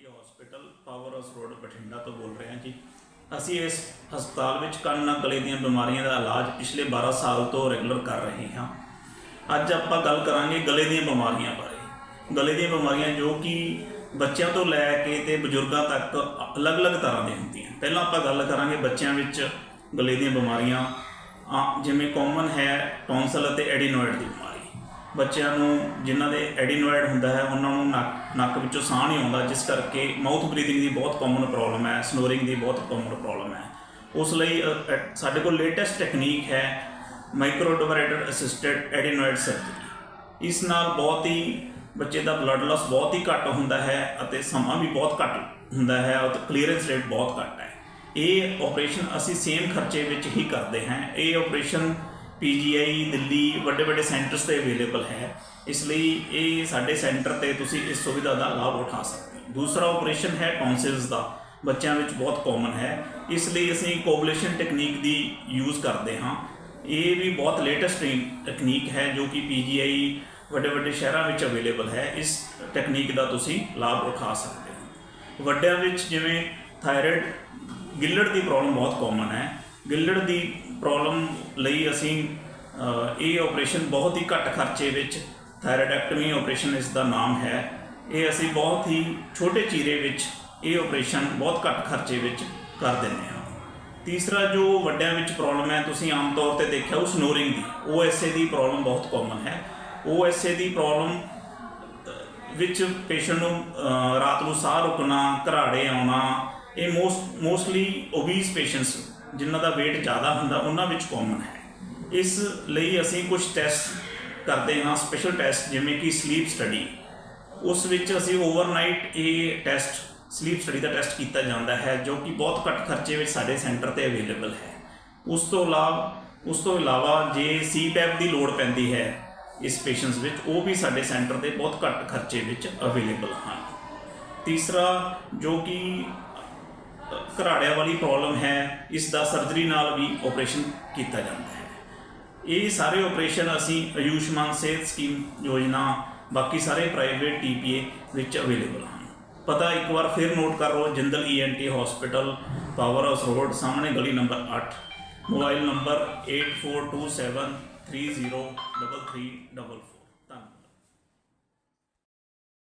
ENT hospital power house road Bathinda ਤੋਂ ਬੋਲ ਰਹੇ ਹਾਂ ਜੀ। ਅਸੀਂ ਇਸ ਹਸਪਤਾਲ ਵਿੱਚ ਕੰਨ ਗਲੇ ਦੀਆਂ ਬਿਮਾਰੀਆਂ ਦਾ ਇਲਾਜ ਪਿਛਲੇ 12 ਸਾਲ ਤੋਂ ਰੈਗੂਲਰ ਕਰ ਰਹੇ ਹਾਂ। ਅੱਜ ਆਪਾਂ ਗੱਲ ਕਰਾਂਗੇ ਗਲੇ ਦੀਆਂ ਬਿਮਾਰੀਆਂ ਬਾਰੇ। ਗਲੇ ਦੀਆਂ ਬਿਮਾਰੀਆਂ ਜੋ ਕਿ ਬੱਚਿਆਂ ਤੋਂ ਲੈ ਕੇ ਤੇ ਬਜ਼ੁਰਗਾਂ ਤੱਕ ਅਲੱਗ-ਅਲੱਗ ਤਰ੍ਹਾਂ ਦੀਆਂ ਹੁੰਦੀਆਂ ਪਹਿਲਾਂ ਆਪਾਂ ਗੱਲ ਕਰਾਂਗੇ ਬੱਚਿਆਂ ਵਿੱਚ ਗਲੇ ਦੀਆਂ ਬਿਮਾਰੀਆਂ। ਆ- ਜਿਵੇਂ ਕਾਮਨ ਹੈ ਟੌਨਸਲ ਅਤੇ ਐਡੀਨੋਇਡ ਦੀ ਬਿਮਾਰੀ। ਬੱਚਿਆਂ ਨੂੰ ਜਿਨ੍ਹਾਂ ਦੇ ਐਡੀਨੋਇਡ ਹੁੰਦਾ ਹੈ, ਉਹਨਾਂ ਨੂੰ ਨੱਕ ਨੱਕ ਵਿੱਚੋਂ ਸਾਹ ਨਹੀਂ ਆਉਂਦਾ, ਜਿਸ ਕਰਕੇ ਮਾਊਥ ਬਰੀਥਿੰਗ ਦੀ ਬਹੁਤ ਕਾਮਨ ਪ੍ਰੋਬਲਮ ਹੈ ਸਨੋਰਿੰਗ ਦੀ ਬਹੁਤ ਕਾਮਨ ਪ੍ਰੋਬਲਮ ਹੈ। ਉਸ ਲਈ ਸਾਡੇ ਕੋਲ ਲੇਟੈਸਟ ਟੈਕਨੀਕ ਹੈ ਮਾਈਕਰੋਡੋਵਰੇਟਰ ਅਸਿਸਟਡ ਐਡੀਨੋਇਡ ਸਰਜਰੀ ਇਸ ਨਾਲ ਬਹੁਤ ਹੀ ਬੱਚੇ ਦਾ ਬਲੱਡ ਲਾਸ ਬਹੁਤ ਹੀ ਘੱਟ ਹੁੰਦਾ ਹੈ ਅਤੇ ਸਮਾਂ ਵੀ ਬਹੁਤ ਘੱਟ ਹੁੰਦਾ ਹੈ ਅਤੇ ਕਲੀਅਰੈਂਸ ਰੇਟ ਬਹੁਤ ਘੱਟ ਹੈ। ਇਹ ਆਪਰੇਸ਼ਨ ਅਸੀਂ ਸੇਮ ਖਰਚੇ ਵਿੱਚ ਹੀ ਕਰਦੇ ਹਾਂ। ਇਹ ਆਪਰੇਸ਼ਨ ਪੀਜੀਆਈ ਦਿੱਲੀ ਵੱਡੇ ਵੱਡੇ ਸੈਂਟਰਸ ਤੇ ਅਵੇਲੇਬਲ ਹੈ। ਇਸ ਲਈ ਇਹ ਸਾਡੇ ਸੈਂਟਰ ਤੇ ਤੁਸੀਂ ਇਸ ਸੁਵਿਧਾ ਦਾ ਲਾਭ ਉਠਾ ਸਕਦੇ ਹੋ। ਦੂਸਰਾ ਆਪਰੇਸ਼ਨ ਹੈ ਟੌਨਸਿਲਸ ਦਾ, ਬੱਚਿਆਂ ਵਿੱਚ ਬਹੁਤ ਕਾਮਨ ਹੈ। ਇਸ ਲਈ ਅਸੀਂ ਕੋਬਲੇਸ਼ਨ ਟੈਕਨੀਕ ਦੀ ਯੂਜ਼ ਕਰਦੇ ਹਾਂ। ਇਹ ਵੀ ਬਹੁਤ ਲੇਟੈਸਟ ਟੈਕਨੀਕ ਹੈ ਜੋ ਕਿ ਪੀਜੀਆਈ ਵੱਡੇ ਵੱਡੇ ਸ਼ਹਿਰਾਂ ਵਿੱਚ ਅਵੇਲੇਬਲ ਹੈ। ਇਸ ਟੈਕਨੀਕ ਦਾ ਤੁਸੀਂ ਲਾਭ ਉਠਾ ਸਕਦੇ ਹੋ। ਵੱਡਿਆਂ ਵਿੱਚ ਜਿਵੇਂ ਥਾਇਰਾਇਡ ਗਿੱਲੜ ਦੀ ਪ੍ਰੋਬਲਮ ਬਹੁਤ ਕਾਮਨ ਹੈ। ਗਿੱਲੜ ਦੀ ਪ੍ਰੋਬਲਮ ਲਈ ਅਸੀਂ ਇਹ ਆਪਰੇਸ਼ਨ ਬਹੁਤ ਹੀ ਘੱਟ ਖਰਚੇ ਵਿੱਚ ਥਾਇਰਾਇਡੈਕਟਮੀ ਆਪਰੇਸ਼ਨ ਇਸ ਦਾ ਨਾਮ ਹੈ। ਇਹ ਅਸੀਂ ਬਹੁਤ ਹੀ ਛੋਟੇ ਚੀਰੇ ਵਿੱਚ ਇਹ ਆਪਰੇਸ਼ਨ ਬਹੁਤ ਘੱਟ ਖਰਚੇ ਵਿੱਚ ਕਰ ਦਿੰਦੇ ਹਾਂ। ਤੀਸਰਾ ਜੋ ਵੱਡਿਆਂ ਵਿੱਚ ਪ੍ਰੋਬਲਮ ਹੈ, ਤੁਸੀਂ ਆਮ ਤੌਰ ਤੇ ਦੇਖਿਆ ਉਹ ਸਨੋਰਿੰਗ ਦੀ OSA ਦੀ ਪ੍ਰੋਬਲਮ ਬਹੁਤ ਕਾਮਨ ਹੈ। OSA ਦੀ ਪ੍ਰੋਬਲਮ ਵਿੱਚ ਪੇਸ਼ੈਂਟ ਨੂੰ ਰਾਤ ਨੂੰ ਸਾਹ ਰੁਕਣਾ, ਘਰਾੜੇ ਆਉਣਾ, ਇਹ ਮੋਸਟ ਮੋਸਟਲੀ ਓਬੀਸ ਪੇਸ਼ੈਂਟਸ ਜਿਨ੍ਹਾਂ ਦਾ weight ਜ਼ਿਆਦਾ ਹੁੰਦਾ, ਉਹਨਾਂ ਵਿੱਚ ਕਾਮਨ ਹੈ। ਇਸ ਲਈ ਅਸੀਂ ਕੁਝ ਟੈਸਟ ਕਰਦੇ ਹਾਂ ਸਪੈਸ਼ਲ ਟੈਸਟ ਜਿਵੇਂ ਕਿ ਸਲੀਪ ਸਟੱਡੀ ਉਸ ਵਿੱਚ ਅਸੀਂ ਓਵਰਨਾਈਟ ਇਹ ਟੈਸਟ ਸਲੀਪ ਸਟੱਡੀ ਦਾ ਟੈਸਟ ਕੀਤਾ ਜਾਂਦਾ ਹੈ, ਜੋ ਕਿ ਬਹੁਤ ਘੱਟ ਖਰਚੇ ਵਿੱਚ ਸਾਡੇ ਸੈਂਟਰ ਤੇ ਅਵੇਲੇਬਲ ਹੈ। ਉਸ ਤੋਂ ਇਲਾਵਾ, ਉਸ ਤੋਂ ਇਲਾਵਾ ਜੇ ਸੀਪੈਪ ਦੀ ਲੋੜ ਪੈਂਦੀ ਹੈ ਇਸ ਪੇਸ਼ੈਂਟਸ ਵਿੱਚ, ਉਹ ਵੀ ਸਾਡੇ ਸੈਂਟਰ ਤੇ ਬਹੁਤ ਘੱਟ ਖਰਚੇ ਵਿੱਚ ਅਵੇਲੇਬਲ ਹਨ। ਤੀਸਰਾ, ਜੋ ਕਿ ਘਰਾੜਿਆਂ ਵਾਲੀ ਪ੍ਰੋਬਲਮ ਹੈ ਇਸ ਦਾ ਸਰਜਰੀ ਨਾਲ ਵੀ ਆਪਰੇਸ਼ਨ ਕੀਤਾ ਜਾਂਦਾ ਹੈ। ਇਹ ਸਾਰੇ ਆਪਰੇਸ਼ਨ ਅਸੀਂ ਆਯੁਸ਼ਮਾਨ ਸਿਹਤ ਸਕੀਮ ਯੋਜਨਾ, ਬਾਕੀ ਸਾਰੇ ਪ੍ਰਾਈਵੇਟ ਟੀਪੀਏ ਵਿੱਚ ਅਵੇਲੇਬਲ ਹਨ। ਪਤਾ ਇੱਕ ਵਾਰ ਫਿਰ ਨੋਟ ਕਰ ਲਓ, Jindal ENT hospital power house road ਸਾਹਮਣੇ ਗਲੀ ਨੰਬਰ 8 ਮੋਬਾਈਲ ਨੰਬਰ 8427303344